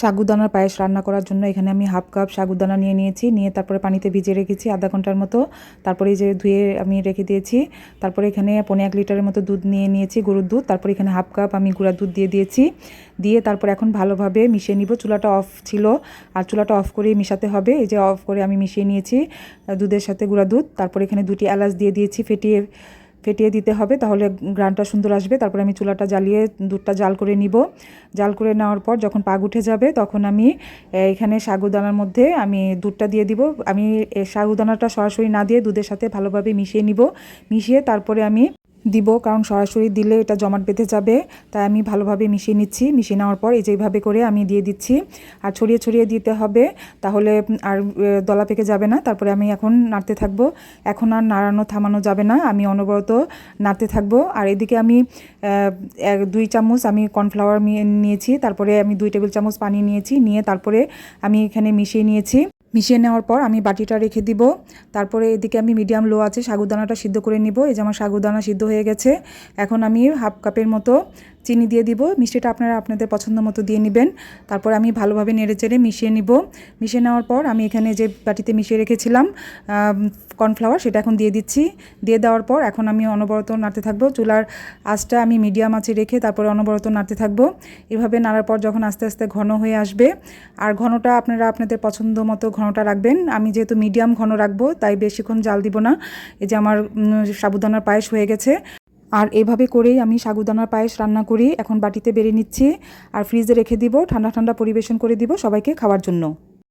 সাগুদানার পায়েস রান্না করার জন্য এখানে আমি হাফ কাপ সাগুদানা নিয়ে নিয়েছি। নিয়ে তারপরে পানিতে ভিজিয়ে রেখেছি আধা ঘণ্টার মতো। তারপরে এই যে ধুয়ে আমি রেখে দিয়েছি। তারপরে এখানে পনেরো এক লিটারের মতো দুধ নিয়ে নিয়েছি, গরুর দুধ। তারপরে এখানে হাফ কাপ আমি গুঁড়ার দুধ দিয়ে দিয়েছি। দিয়ে তারপর এখন ভালোভাবে মিশিয়ে নিব। চুলাটা অফ ছিল। আর চুলাটা অফ করে মিশাতে হবে। এই যে অফ করে আমি মিশিয়ে নিয়েছি দুধের সাথে গুঁড়া দুধ। তারপরে এখানে দুটি এলাচ দিয়ে দিয়েছি ফেটিয়ে ফেটিয়ে দিতে হবে, তাহলে গ্রানটা সুন্দর আসবে। তারপরে আমি চুলাটা জ্বালিয়ে দুধটা জাল করে নিব। জাল করে নেওয়ার পর যখন পাগ উঠে যাবে, তখন আমি এখানে সাগুদানার মধ্যে আমি দুধটা দিয়ে দিব। আমি সাগুদানাটা সরাসরি না দিয়ে দুধের সাথে ভালোভাবে মিশিয়ে নিব। মিশিয়ে তারপরে আমি দিব, কারণ সরাসরি দিলে এটা জমাট বেঁধে যাবে। তাই আমি ভালোভাবে মিশিয়ে নিচ্ছি। মিশিয়ে নেওয়ার পর এই যে এইভাবে করে আমি দিয়ে দিচ্ছি। আর ছড়িয়ে ছড়িয়ে দিতে হবে, তাহলে আর দলা পেকে যাবে না। তারপরে আমি এখন নাড়তে থাকব। এখন আর নাড়ানো থামানো যাবে না। আমি অনবরত নাড়তে থাকব। আর এদিকে আমি দুই চামচ আমি কর্নফ্লাওয়ার নিয়েছি। তারপরে আমি দুই টেবিল চামচ পানি নিয়েছি। নিয়ে তারপরে আমি এখানে মিশিয়ে নিয়েছি। মিশিয়ে নেওয়ার পর আমি বাটিটা রেখে দিব। তারপরে এদিকে আমি মিডিয়াম লো আছে, সাগুদানাটা সিদ্ধ করে নিব। এই যে আমার সাগুদানা সিদ্ধ হয়ে গেছে। এখন আমি হাফ কাপের মতো চিনি দিয়ে দিব। মিষ্টিটা আপনারা আপনাদের পছন্দ মতো দিয়ে নেবেন। তারপর আমি ভালোভাবে নেড়ে চেড়ে মিশিয়ে নিব। মিশিয়ে নেওয়ার পর আমি এখানে যে বাটিতে মিশিয়ে রেখেছিলাম কর্নফ্লাওয়ার, সেটা এখন দিয়ে দিচ্ছি। দিয়ে দেওয়ার পর এখন আমি অনবরত নাড়তে থাকব। চুলার আঁচটা আমি মিডিয়াম আঁচে রেখে তারপরে অনবরত নাড়তে থাকব। এভাবে নাড়ার পর যখন আস্তে আস্তে ঘন হয়ে আসবে, আর ঘনটা আপনারা আপনাদের পছন্দ মতো ঘনটা রাখবেন। আমি যেহেতু মিডিয়াম ঘন রাখব, তাই বেশিক্ষণ জাল দিব না। এই যে আমার সাবুদানার পায়েস হয়ে গেছে। আর এভাবে করেই আমি সাগুদানার পায়েস রান্না করি। এখন বাটিতে বেড়ে নিচ্ছি। আর ফ্রিজে রেখে দিব। ঠান্ডা ঠান্ডা পরিবেশন করে দিব সবাইকে খাওয়ার জন্য।